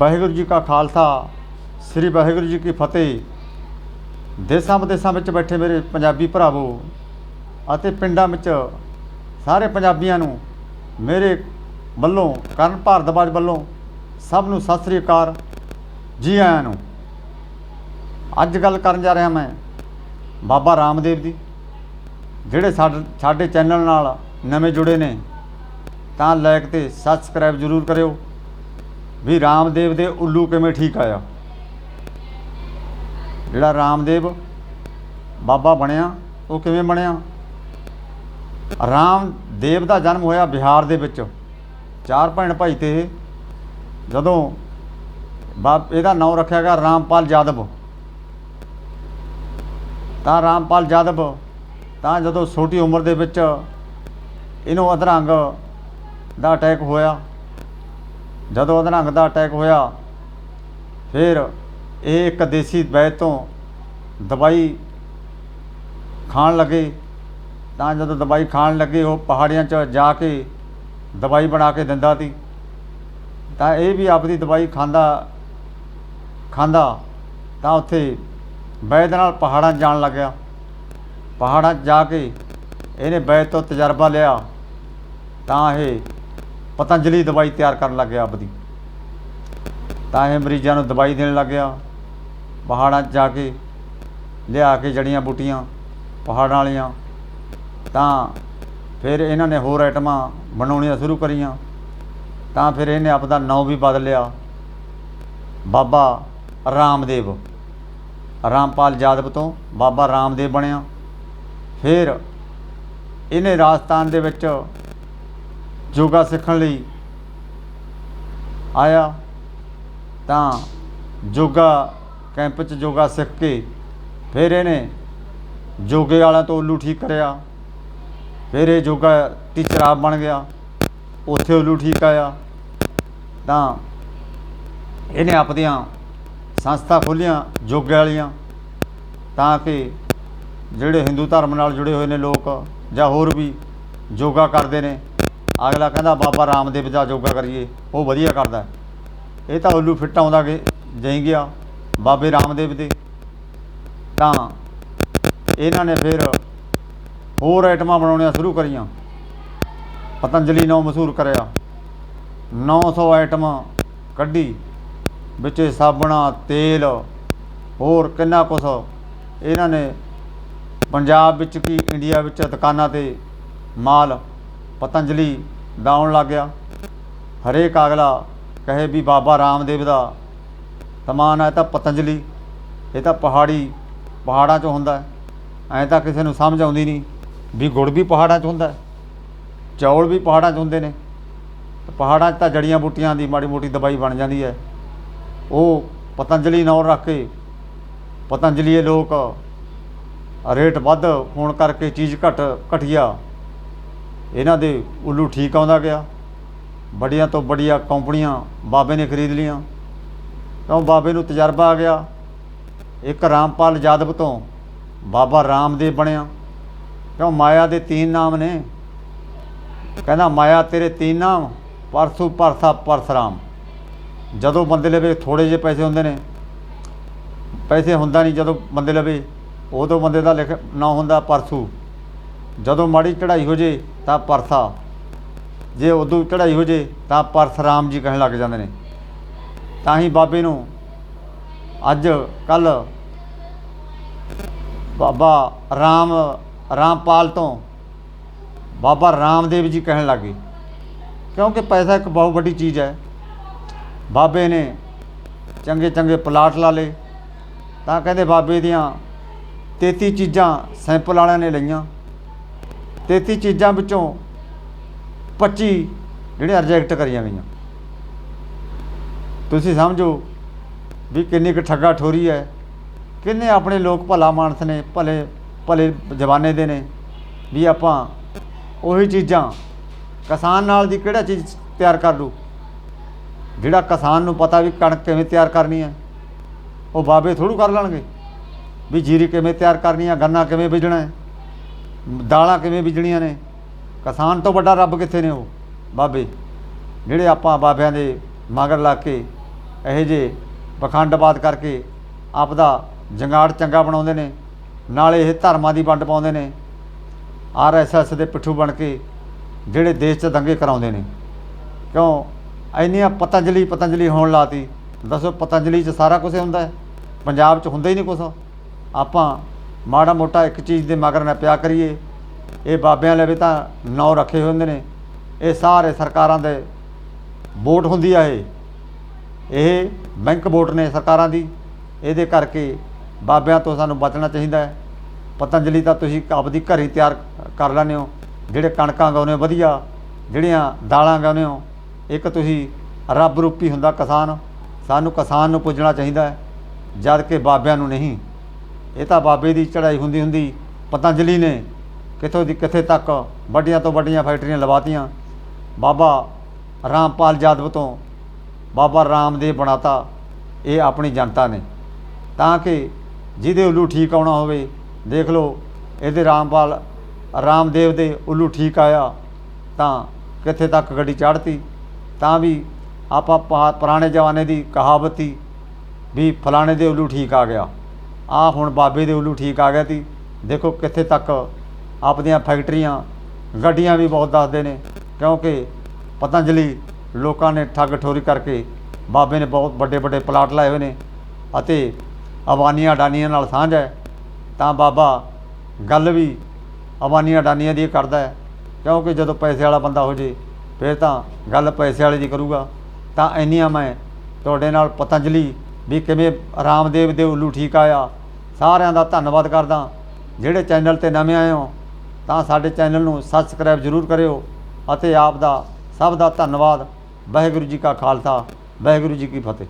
ਵਾਹਿਗੁਰੂ ਜੀ ਕਾ ਖਾਲਸਾ, ਸ੍ਰੀ ਵਾਹਿਗੁਰੂ ਜੀ ਕੀ ਫਤਿਹ। ਦੇਸਾਂ ਵਿਦੇਸਾਂ ਵਿੱਚ ਬੈਠੇ ਮੇਰੇ ਪੰਜਾਬੀ ਭਰਾਵੋ ਅਤੇ ਪਿੰਡਾਂ ਵਿੱਚ ਸਾਰੇ ਪੰਜਾਬੀਆਂ ਨੂੰ ਮੇਰੇ ਵੱਲੋਂ, ਕਰਨ ਭਾਰਦਵਾਜ ਵੱਲੋਂ ਸਭ ਨੂੰ ਸਤਿ ਸ੍ਰੀ ਅਕਾਲ ਜੀ ਆਇਆਂ ਨੂੰ। ਅੱਜ ਗੱਲ ਕਰਨ ਜਾ ਰਿਹਾ ਮੈਂ ਬਾਬਾ ਰਾਮਦੇਵ ਦੀ, ਜਿਹੜੇ ਸਾਡੇ ਸਾਡੇ ਚੈਨਲ ਨਾਲ ਨਵੇਂ ਜੁੜੇ ਨੇ, ਤਾਂ ਲਾਈਕ ਤੇ ਸਬਸਕ੍ਰਾਈਬ ਜ਼ਰੂਰ ਕਰਿਓ। ਵੀ ਰਾਮਦੇਵ ਦੇ ਉੱਲੂ ਕਿਵੇਂ ਠੀਕ ਆਇਆ? ਜਿਹੜਾ ਰਾਮਦੇਵ ਬਾਬਾ ਬਣਿਆ, ਉਹ ਕਿਵੇਂ ਬਣਿਆ? ਰਾਮਦੇਵ ਦਾ ਜਨਮ ਹੋਇਆ ਬਿਹਾਰ ਦੇ ਵਿੱਚ। ਚਾਰ ਭੈਣ ਭਾਈ ਤੇ ਜਦੋਂ ਬਾਪ ਇਹਦਾ ਨਾਮ ਰੱਖਿਆ ਗਿਆ ਰਾਮਪਾਲ ਯਾਦਵ ਤਾਂ ਰਾਮਪਾਲ ਯਾਦਵ ਤਾਂ ਜਦੋਂ ਛੋਟੀ ਉਮਰ ਦੇ ਵਿੱਚ ਇਹਨੂੰ ਅਧਰੰਗ ਦਾ ਅਟੈਕ ਹੋਇਆ ਜਦੋਂ ਉਹਦੇ ਅਧਰੰਗ ਦਾ ਅਟੈਕ ਹੋਇਆ, ਫਿਰ ਇਹ ਇੱਕ ਦੇਸੀ ਵੈਦ ਤੋਂ ਦਵਾਈ ਖਾਣ ਲੱਗੇ। ਤਾਂ ਜਦੋਂ ਦਵਾਈ ਖਾਣ ਲੱਗੇ, ਉਹ ਪਹਾੜੀਆਂ 'ਚ ਜਾ ਕੇ ਦਵਾਈ ਬਣਾ ਕੇ ਦਿੰਦਾ ਸੀ। ਤਾਂ ਇਹ ਵੀ ਆਪਦੀ ਦਵਾਈ ਖਾਂਦਾ ਖਾਂਦਾ, ਤਾਂ ਉੱਥੇ ਵੈਦ ਨਾਲ ਪਹਾੜਾਂ ਜਾਣ ਲੱਗਿਆ ਪਹਾੜਾਂ 'ਚ ਜਾ ਕੇ ਇਹਨੇ ਵੈਦ ਤੋਂ ਤਜਰਬਾ ਲਿਆ। ਤਾਂ ਇਹ ਪਤੰਜਲੀ ਦਵਾਈ ਤਿਆਰ ਕਰਨ ਲੱਗ ਗਿਆ ਆਪਦੀ। ਤਾਂ ਇਹ ਮਰੀਜ਼ਾਂ ਨੂੰ ਦਵਾਈ ਦੇਣ ਲੱਗ ਗਿਆ। ਪਹਾੜਾਂ 'ਚ ਜਾ ਕੇ ਲਿਆ ਕੇ ਜੜੀਆਂ ਬੂਟੀਆਂ, ਪਹਾੜਾਂ ਵਾਲੀਆਂ। ਤਾਂ ਫਿਰ ਇਹਨਾਂ ਨੇ ਹੋਰ ਆਈਟਮਾਂ ਬਣਾਉਣੀਆਂ ਸ਼ੁਰੂ ਕਰੀਆਂ। ਤਾਂ ਫਿਰ ਇਹਨੇ ਆਪਦਾ ਨਾਂ ਵੀ ਬਦਲਿਆ ਬਾਬਾ ਰਾਮਦੇਵ। ਰਾਮਪਾਲ ਜਾਦਵ ਤੋਂ ਬਾਬਾ ਰਾਮਦੇਵ ਬਣਿਆ। ਫਿਰ ਇਹਨੇ ਰਾਜਸਥਾਨ ਦੇ ਵਿੱਚ ਯੋਗਾ ਸਿੱਖਣ ਲਈ ਆਇਆ, ਤਾਂ ਯੋਗਾ ਕੈਂਪ 'ਚ ਯੋਗਾ ਸਿੱਖ ਕੇ ਫਿਰ ਇਹਨੇ ਯੋਗੇ ਵਾਲਿਆਂ ਤੋਂ ਉੱਲੂ ਠੀਕ ਕਰਿਆ। ਫਿਰ ਇਹ ਯੋਗਾ ਟੀਚਰ ਆਪ ਬਣ ਗਿਆ। ਉੱਥੇ ਉੱਲੂ ਠੀਕ ਆਇਆ। ਤਾਂ ਇਹਨੇ ਆਪਦੀਆਂ ਸੰਸਥਾ ਖੋਲ੍ਹੀਆਂ ਯੋਗੇ ਵਾਲੀਆਂ, ਤਾਂ ਕਿ ਜਿਹੜੇ ਹਿੰਦੂ ਧਰਮ ਨਾਲ ਜੁੜੇ ਹੋਏ ਨੇ ਲੋਕ ਜਾਂ ਹੋਰ ਵੀ ਯੋਗਾ ਕਰਦੇ ਨੇ ਅਗਲਾ ਕਹਿੰਦਾ, ਬਾਬਾ ਰਾਮਦੇਵ ਦਾ ਯੋਗਾ ਕਰੀਏ, ਉਹ ਵਧੀਆ ਕਰਦਾ ਇਹ ਤਾਂ ਉੱਲੂ ਫਿੱਟ ਆਉਂਦਾ ਕਿ ਜਾਈ ਗਿਆ ਬਾਬੇ ਰਾਮਦੇਵ ਦੇ। ਤਾਂ ਇਹਨਾਂ ਨੇ ਫਿਰ ਹੋਰ ਆਈਟਮਾਂ ਬਣਾਉਣੀਆਂ ਸ਼ੁਰੂ ਕਰੀਆਂ। ਪਤੰਜਲੀ ਨਾਮ ਮਸ਼ਹੂਰ ਕਰਿਆ। 900 ਆਈਟਮਾਂ ਕੱਢੀ। ਵਿੱਚ ਸਾਬਣਾ, ਤੇਲ, ਹੋਰ ਕਿੰਨਾ ਕੁਛ। ਇਹਨਾਂ ਨੇ ਪੰਜਾਬ ਵਿੱਚ ਕੀ, ਇੰਡੀਆ ਵਿੱਚ ਦੁਕਾਨਾਂ ਤੇ ਮਾਲ ਪਤੰਜਲੀ ਦਾ ਆਉਣ ਲੱਗ ਗਿਆ। ਹਰੇਕ ਅਗਲਾ ਕਹੇ ਵੀ ਬਾਬਾ ਰਾਮਦੇਵ ਦਾ ਸਮਾਨ ਹੈ ਤਾਂ ਪਤੰਜਲੀ, ਇਹ ਤਾਂ ਪਹਾੜੀ ਪਹਾੜਾਂ 'ਚ ਹੁੰਦਾ ਹੈ। ਐਂ ਤਾਂ ਕਿਸੇ ਨੂੰ ਸਮਝ ਆਉਂਦੀ ਨਹੀਂ ਵੀ ਗੁੜ ਵੀ ਪਹਾੜਾਂ 'ਚ ਹੁੰਦਾ ਚੌਲ ਵੀ ਪਹਾੜਾਂ 'ਚ ਹੁੰਦੇ ਨੇ। ਪਹਾੜਾਂ 'ਚ ਤਾਂ ਜੜੀਆਂ ਬੂਟੀਆਂ ਦੀ ਮਾੜੀ ਮੋਟੀ ਦਵਾਈ ਬਣ ਜਾਂਦੀ ਹੈ। ਉਹ ਪਤੰਜਲੀ ਨਾਂ ਰੱਖ ਕੇ ਪਤੰਜਲੀ ਇਹ ਲੋਕ ਰੇਟ ਵੱਧ ਹੋਣ ਕਰਕੇ ਚੀਜ਼ ਘਟ ਘਟੀਆ ਇਹਨਾਂ ਦੇ ਉੱਲੂ ਠੀਕ ਆਉਂਦਾ ਗਿਆ। ਬੜੀਆਂ ਤੋਂ ਬੜੀਆਂ ਕੰਪਨੀਆਂ ਬਾਬੇ ਨੇ ਖਰੀਦ ਲੀਆਂ ਕਿਉਂ ਬਾਬੇ ਨੂੰ ਤਜਰਬਾ ਆ ਗਿਆ। ਇੱਕ ਰਾਮਪਾਲ ਜਾਦਵ ਤੋਂ ਬਾਬਾ ਰਾਮਦੇਵ ਬਣਿਆ। ਕਿਉਂ ਮਾਇਆ ਦੇ ਤਿੰਨ ਨਾਮ ਨੇ? ਕਹਿੰਦਾ, ਮਾਇਆ ਤੇਰੇ ਤਿੰਨ ਨਾਮ, ਪਰਸੂ ਪਰਸਾ ਪਰਸਰਾਮ ਜਦੋਂ ਬੰਦੇ ਲਵੇ ਥੋੜੇ ਜਿਹੇ ਪੈਸੇ ਹੁੰਦੇ ਨੇ। ਪੈਸੇ ਹੁੰਦਾ ਨਹੀਂ ਜਦੋਂ ਬੰਦੇ ਲਵੇ, ਉਦੋਂ ਬੰਦੇ ਦਾ ਲਿਖ ਨਾ ਹੁੰਦਾ ਪਰਸੂ। ਜਦੋਂ ਮਾੜੀ ਚੜ੍ਹਾਈ ਹੋ ਜੇ ਤਾਂ ਪਰਸਾ ਜੇ ਉਦੋਂ ਚੜ੍ਹਾਈ ਹੋ ਜੇ ਤਾਂ ਪਰਸਰਾਮ ਜੀ ਕਹਿਣ ਲੱਗ ਜਾਂਦੇ ਨੇ। ਤਾਂ ਹੀ ਬਾਬੇ ਨੂੰ ਅੱਜ ਕੱਲ ਬਾਬਾ ਰਾਮ, ਰਾਮਪਾਲ ਤੋਂ ਬਾਬਾ ਰਾਮਦੇਵ ਜੀ ਕਹਿਣ ਲੱਗੇ ਕਿਉਂਕਿ ਪੈਸਾ ਇੱਕ ਬਹੁਤ ਵੱਡੀ ਚੀਜ਼ ਹੈ। ਬਾਬੇ ਨੇ ਚੰਗੇ ਚੰਗੇ ਪਲਾਟ ਲਾ ਲਏ। ਤਾਂ ਕਹਿੰਦੇ ਬਾਬੇ ਦੀਆਂ 33 ਚੀਜ਼ਾਂ ਸੈਂਪਲ ਵਾਲਿਆਂ ਨੇ ਲਈਆਂ। 33 ਚੀਜ਼ਾਂ ਵਿੱਚੋਂ 25 ਜਿਹੜੀਆਂ ਰਿਜੈਕਟ ਕਰੀਆਂ ਗਈਆਂ। ਤੁਸੀਂ ਸਮਝੋ ਵੀ ਕਿੰਨੀ ਕੁ ਠੱਗਾ ਠੋਰੀ ਹੈ, ਕਿੰਨੇ ਆਪਣੇ ਲੋਕ ਭਲਾ ਮਾਨਸ ਨੇ, ਭਲੇ ਭਲੇ ਜਵਾਨੇ ਦੇ ਨੇ, ਵੀ ਆਪਾਂ ਉਹੀ ਚੀਜ਼ਾਂ ਕਿਸਾਨ ਨਾਲ ਦੀ ਕਿਹੜਾ ਚੀਜ਼ ਤਿਆਰ ਕਰ ਲੂ ਜਿਹੜਾ ਕਿਸਾਨ ਨੂੰ ਪਤਾ ਵੀ ਕਣਕ ਕਿਵੇਂ ਤਿਆਰ ਕਰਨੀ ਹੈ, ਉਹ ਬਾਬੇ ਥੋੜੂ ਕਰ ਲੈਣਗੇ, ਵੀ ਜੀਰੀ ਕਿਵੇਂ ਤਿਆਰ ਕਰਨੀ ਹੈ, ਗੰਨਾ ਕਿਵੇਂ ਬੀਜਣਾ ਹੈ। ਦਾਲਾਂ ਕਿਵੇਂ ਬੀਜਣੀਆਂ ਨੇ? ਕਿਸਾਨ ਤੋਂ ਵੱਡਾ ਰੱਬ ਕਿੱਥੇ ਨੇ ਉਹ? ਬਾਬੇ, ਜਿਹੜੇ ਆਪਾਂ ਬਾਬਿਆਂ ਦੇ ਮਗਰ ਲੱਗ ਕੇ ਇਹੋ ਜਿਹੇ ਪਖੰਡਵਾਦ ਕਰਕੇ ਆਪਦਾ ਜੰਗਾੜ ਚੰਗਾ ਬਣਾਉਂਦੇ ਨੇ, ਨਾਲੇ ਇਹ ਧਰਮਾਂ ਦੀ ਵੰਡ ਪਾਉਂਦੇ ਨੇ ਆਰਐਸਐਸ ਦੇ ਪਿੱਠੂ ਬਣ ਕੇ ਜਿਹੜੇ ਦੇਸ਼ 'ਚ ਦੰਗੇ ਕਰਾਉਂਦੇ ਨੇ। ਕਿਉਂ? ਇੰਨੀਆਂ ਪਤੰਜਲੀ ਪਤੰਜਲੀ ਹੋਣ ਲਾਤੀ। ਦੱਸੋ, ਪਤੰਜਲੀ 'ਚ ਸਾਰਾ ਕੁਝ ਹੁੰਦਾ ਹੈ? ਪੰਜਾਬ 'ਚ ਹੁੰਦਾ ਹੀ ਨਹੀਂ ਕੁਝ ਆਪਾਂ ਮਾੜਾ ਮੋਟਾ ਇੱਕ ਚੀਜ਼ ਦੇ ਮਗਰ ਨਾ ਪਿਆ ਕਰੀਏ। ਇਹ ਬਾਬਿਆਂ ਲਈ ਵੀ ਤਾਂ ਨੌ ਰੱਖੇ ਹੁੰਦੇ ਨੇ। ਇਹ ਸਾਰੇ ਸਰਕਾਰਾਂ ਦੇ ਵੋਟ ਹੁੰਦੀ ਆ ਇਹ। ਇਹ ਬੈਂਕ ਵੋਟ ਨੇ ਸਰਕਾਰਾਂ ਦੀ। ਇਹਦੇ ਕਰਕੇ ਬਾਬਿਆਂ ਤੋਂ ਸਾਨੂੰ ਬਚਣਾ ਚਾਹੀਦਾ ਹੈ। ਪਤੰਜਲੀ ਤਾਂ ਤੁਸੀਂ ਆਪਦੀ ਘਰ ਹੀ ਤਿਆਰ ਕਰ ਲੈਂਦੇ ਹੋ। ਜਿਹੜੇ ਕਣਕਾਂ ਗਾਉਂਦੇ ਹੋ ਵਧੀਆ, ਜਿਹੜੀਆਂ ਦਾਲਾਂ ਗਾਉਂਦੇ ਹੋ, ਇੱਕ ਤੁਸੀਂ ਰੱਬ ਰੂਪੀ ਹੁੰਦਾ ਕਿਸਾਨ। ਸਾਨੂੰ ਕਿਸਾਨ ਨੂੰ ਪੁੱਜਣਾ ਚਾਹੀਦਾ ਹੈ। ਜਦ ਕਿ ਬਾਬਿਆਂ ਨੂੰ ਨਹੀਂ। ਇਹ ਤਾਂ ਬਾਬੇ ਦੀ ਚੜਾਈ ਹੁੰਦੀ ਹੁੰਦੀ ਪਤੰਜਲੀ ਨੇ ਕਿੱਥੋਂ ਦੀ ਕਿੱਥੇ ਤੱਕ ਵੱਡੀਆਂ ਤੋਂ ਵੱਡੀਆਂ ਫੈਕਟਰੀਆਂ ਲਵਾਤੀਆਂ। ਬਾਬਾ ਰਾਮਪਾਲ ਜਾਦਵ ਤੋਂ ਬਾਬਾ ਰਾਮਦੇਵ ਬਣਾਤਾ ਇਹ ਆਪਣੀ ਜਨਤਾ ਨੇ। ਤਾਂ ਕਿ ਜਿਹਦੇ ਉੱਲੂ ਠੀਕ ਆਉਣਾ ਹੋਵੇ, ਦੇਖ ਲਓ, ਇਹਦੇ ਰਾਮਪਾਲ, ਰਾਮਦੇਵ ਦੇ ਉੱਲੂ ਠੀਕ ਆਇਆ ਤਾਂ ਕਿੱਥੇ ਤੱਕ ਗੱਡੀ ਚੜ੍ਹਤੀ। ਤਾਂ ਵੀ ਆਪਾਂ ਪਾ- ਪੁਰਾਣੇ ਜ਼ਮਾਨੇ ਦੀ ਕਹਾਵਤ ਸੀ ਵੀ ਫਲਾਣੇ ਦੇ ਉੱਲੂ ਠੀਕ ਆ ਗਿਆ। ਆ ਹੁਣ ਬਾਬੇ ਦੇ ਉੱਲੂ ਠੀਕ ਆ ਗਿਆ ਤੀ। ਦੇਖੋ ਕਿੱਥੇ ਤੱਕ ਆਪਦੀਆਂ ਫੈਕਟਰੀਆਂ, ਗੱਡੀਆਂ ਵੀ ਬਹੁਤ ਦੱਸਦੇ ਨੇ, ਕਿਉਂਕਿ ਪਤੰਜਲੀ ਲੋਕਾਂ ਨੇ ਠੱਗ ਠੋਰੀ ਕਰਕੇ ਬਾਬੇ ਨੇ ਬਹੁਤ ਵੱਡੇ ਵੱਡੇ ਪਲਾਟ ਲਾਏ ਹੋਏ ਨੇ ਅਤੇ ਅਬਾਨੀਆਂ ਅਡਾਨੀਆਂ ਨਾਲ ਸਾਂਝ ਹੈ। ਤਾਂ ਬਾਬਾ ਗੱਲ ਵੀ ਅਬਾਨੀਆਂ ਅਡਾਨੀਆਂ ਦੀ ਕਰਦਾ ਹੈ, ਕਿਉਂਕਿ ਜਦੋਂ ਪੈਸੇ ਵਾਲਾ ਬੰਦਾ ਹੋ ਜੇ, ਫਿਰ ਤਾਂ ਗੱਲ ਪੈਸੇ ਵਾਲੇ ਦੀ ਕਰੂਗਾ। ਤਾਂ ਇੰਨੀਆਂ ਮੈਂ ਤੁਹਾਡੇ ਨਾਲ ਪਤੰਜਲੀ ਵੀ ਕਿਵੇਂ ਰਾਮਦੇਵ ਦੇ ਉੱਲੂ ਠੀਕ ਆਇਆ ਸਾਰਿਆਂ ਦਾ ਧੰਨਵਾਦ ਕਰਦਾ। ਜਿਹੜੇ ਚੈਨਲ ਤੇ ਨਵੇਂ ਆਏ ਹੋ, ਤਾਂ ਸਾਡੇ ਚੈਨਲ ਨੂੰ ਸਬਸਕ੍ਰਾਈਬ ਜ਼ਰੂਰ ਕਰਿਓ ਅਤੇ ਆਪ ਦਾ ਸਭ ਦਾ ਧੰਨਵਾਦ। ਵਾਹਿਗੁਰੂ ਜੀ ਕਾ ਖਾਲਸਾ, ਵਾਹਿਗੁਰੂ ਜੀ ਕੀ ਫਤਿਹ।